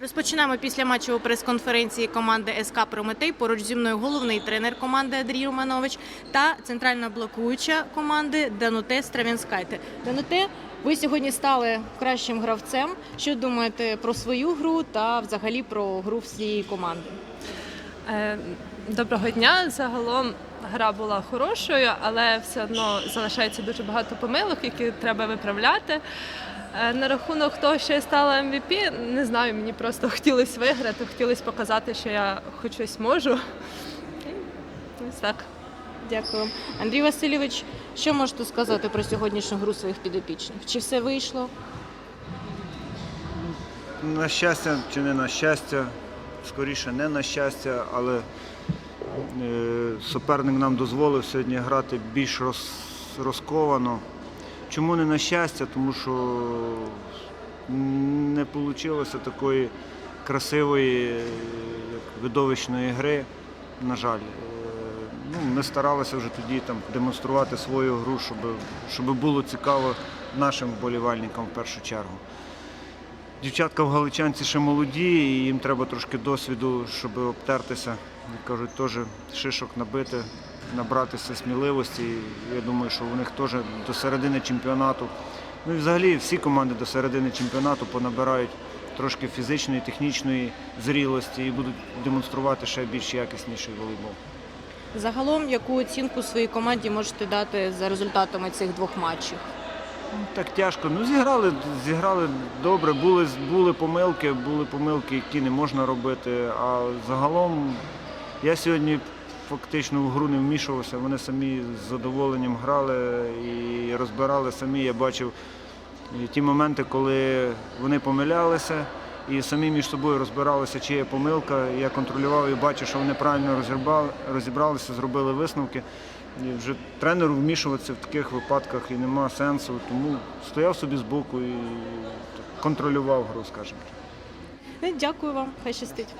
Розпочинаємо після матчеву прес-конференції команди СК Прометей. Поруч зі мною головний тренер команди Андрій Романович та центральна блокуюча команди Дануте Стравінскайте. Дануте, ви сьогодні стали кращим гравцем. Що думаєте про свою гру та взагалі про гру всієї команди? Е, Доброго дня. Загалом гра була хорошою, але все одно залишається дуже багато помилок, які треба виправляти. Е, На рахунок того, що я стала MVP, не знаю, мені просто хотілося виграти, хотілося показати, що я хоч щось можу. І ось так. Дякую. Андрій Васильович, що можете сказати про сьогоднішню гру своїх підопічних? Чи все вийшло? На щастя чи не на щастя, скоріше не на щастя, але суперник нам дозволив сьогодні грати більш роз, розковано. Чому не на щастя? Тому що не вийшло такої красивої, е, видовищної гри, на жаль. Е, Ну, ми старалися вже тоді там, демонструвати свою гру, щоб, щоб було цікаво нашим вболівальникам в першу чергу. Дівчатка в Галичанці ще молоді, і їм треба трошки досвіду, щоб обтертися. Кажуть, теж шишок набити, набратися сміливості. Я думаю, що у них теж до середини чемпіонату. Ну і взагалі всі команди до середини чемпіонату понабирають трошки фізичної, технічної зрілості і будуть демонструвати ще більш якісніший волейбол. Загалом, яку оцінку своїй команді можете дати за результатами цих двох матчів? Так тяжко. Ну, зіграли, зіграли добре, були, були помилки, були помилки, які не можна робити. А загалом я сьогодні фактично в гру не вмішувався. Вони самі з задоволенням грали і розбирали самі. Я бачив ті моменти, коли вони помилялися і самі між собою розбиралися, чи є помилка. Я контролював і бачив, що вони правильно розібрали, розібралися, зробили висновки. І вже тренеру вмішуватися в таких випадках і нема сенсу, тому стояв собі збоку і контролював гру, скажімо. Дякую вам, хай щастить.